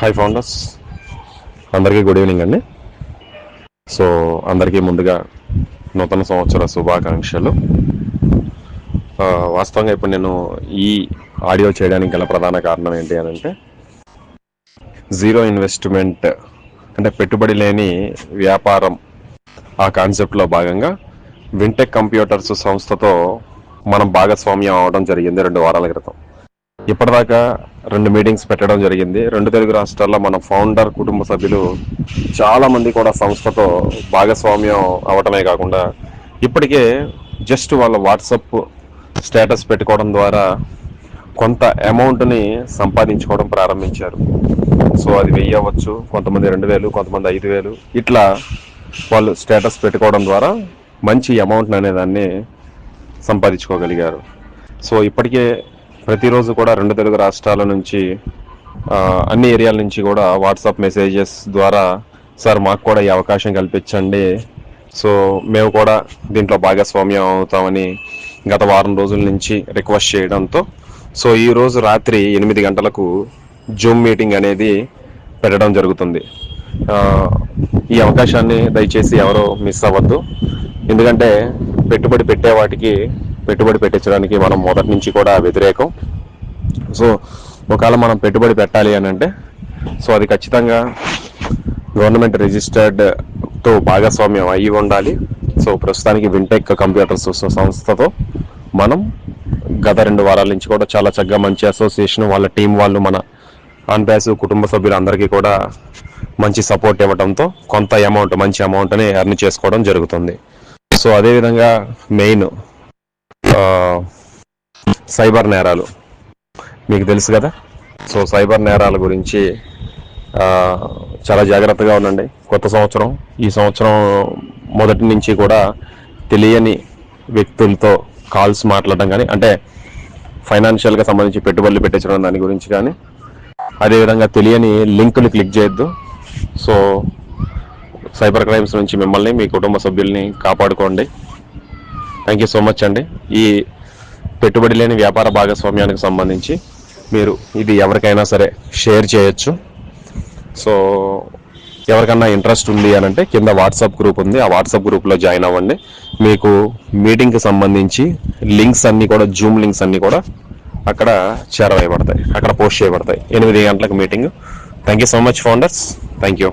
Hi founders అందరికీ good evening అండి. So అందరికీ ముందుగా నూతన సంవత్సర శుభాకాంక్షలు. వాస్తవంగా ఇప్పుడు నేను ఈ ఆడియో చేయడానికి గల ప్రధాన కారణం ఏంటి అని అంటే జీరో ఇన్వెస్ట్మెంట్ అంటే పెట్టుబడి లేని వ్యాపారం ఆ కాన్సెప్ట్లో భాగంగా వింటెక్ కంప్యూటర్స్ సంస్థతో మనం భాగస్వామ్యం అవడం జరిగింది రెండు వారాల క్రితం. ఇప్పటిదాకా రెండు మీటింగ్స్ పెట్టడం జరిగింది. రెండు తెలుగు రాష్ట్రాల్లో మన ఫౌండర్ కుటుంబ సభ్యులు చాలా మంది కూడా సంస్థతో భాగస్వామ్యం అవటమే కాకుండా ఇప్పటికే జస్ట్ వాళ్ళ వాట్సప్ స్టేటస్ పెట్టుకోవడం ద్వారా కొంత అమౌంట్ని సంపాదించుకోవడం ప్రారంభించారు. సో అది వెయ్యి అవ్వచ్చు కొంతమంది రెండు వేలు కొంతమంది ఐదు వేలు. ఇట్లా వాళ్ళు స్టేటస్ పెట్టుకోవడం ద్వారా మంచి అమౌంట్ అనేదాన్ని సంపాదించుకోగలిగారు. సో ఇప్పటికే ప్రతిరోజు కూడా రెండు తెలుగు రాష్ట్రాల నుంచి అన్ని ఏరియాల నుంచి కూడా వాట్సాప్ మెసేజెస్ ద్వారా సార్ మాకు కూడా ఈ అవకాశం కల్పించండి. సో మేము కూడా దీంట్లో భాగస్వామ్యం అవుతామని గత వారం రోజుల నుంచి రిక్వెస్ట్ చేయడంతో సో ఈ రోజు రాత్రి ఎనిమిది గంటలకు జూమ్ మీటింగ్ అనేది పెట్టడం జరుగుతుంది. ఈ అవకాశాన్ని దయచేసి ఎవరో మిస్ అవ్వద్దు. ఎందుకంటే పెట్టుబడి పెట్టే వాటికి పెట్టుబడి పెట్టించడానికి మనం మొదటి నుంచి కూడా వ్యతిరేకం. సో ఒకవేళ మనం పెట్టుబడి పెట్టాలి అని అంటే సో అది ఖచ్చితంగా గవర్నమెంట్ రిజిస్టర్డ్తో భాగస్వామ్యం అయ్యి ఉండాలి. సో ప్రస్తుతానికి వింటెక్ కంప్యూటర్స్ సంస్థతో మనం గత రెండు వారాల నుంచి కూడా చాలా చక్కగా మంచి అసోసియేషన్ వాళ్ళ టీం వాళ్ళు మన అన్బ్యాస్ కుటుంబ సభ్యులందరికీ కూడా మంచి సపోర్ట్ ఇవ్వడంతో కొంత అమౌంట్ మంచి అమౌంట్ని ఎర్న్ చేసుకోవడం జరుగుతుంది. సో అదేవిధంగా మెయిన్ సైబర్ నేరాలు. మీకు తెలుసు కదా? సో సైబర్ నేరాల గురించి చాలా జాగ్రత్తగా ఉండండి. కొత్త సంవత్సరం ఈ సంవత్సరం మొదటి నుంచి కూడా తెలియని వ్యక్తులతో కాల్స్ మాట్లాడడం కానీ అంటే ఫైనాన్షియల్గా సంబంధించి పెట్టుబడులు పెట్టించడం దాని గురించి కానీ అదేవిధంగా తెలియని లింకులు క్లిక్ చేయొద్దు. సో సైబర్ క్రైమ్స్ నుంచి మిమ్మల్ని మీ కుటుంబ సభ్యుల్ని కాపాడుకోండి. థ్యాంక్ యూ సో మచ్ అండి ఈ పెట్టుబడి లేని వ్యాపార భాగస్వామ్యానికి సంబంధించి మీరు ఇది ఎవరికైనా సరే షేర్ చేయొచ్చు. సో ఎవరికన్నా ఇంట్రెస్ట్ ఉంది అని అంటే కింద వాట్సాప్ గ్రూప్ ఉంది. ఆ వాట్సాప్ గ్రూప్లో జాయిన్ అవ్వండి. మీకు మీటింగ్కి సంబంధించి లింక్స్ అన్నీ కూడా జూమ్ లింక్స్ అన్నీ కూడా అక్కడ చేరవేయబడతాయి. అక్కడ పోస్ట్ చేయబడతాయి. ఎనిమిది గంటలకు meeting. Thank you so much founders thank you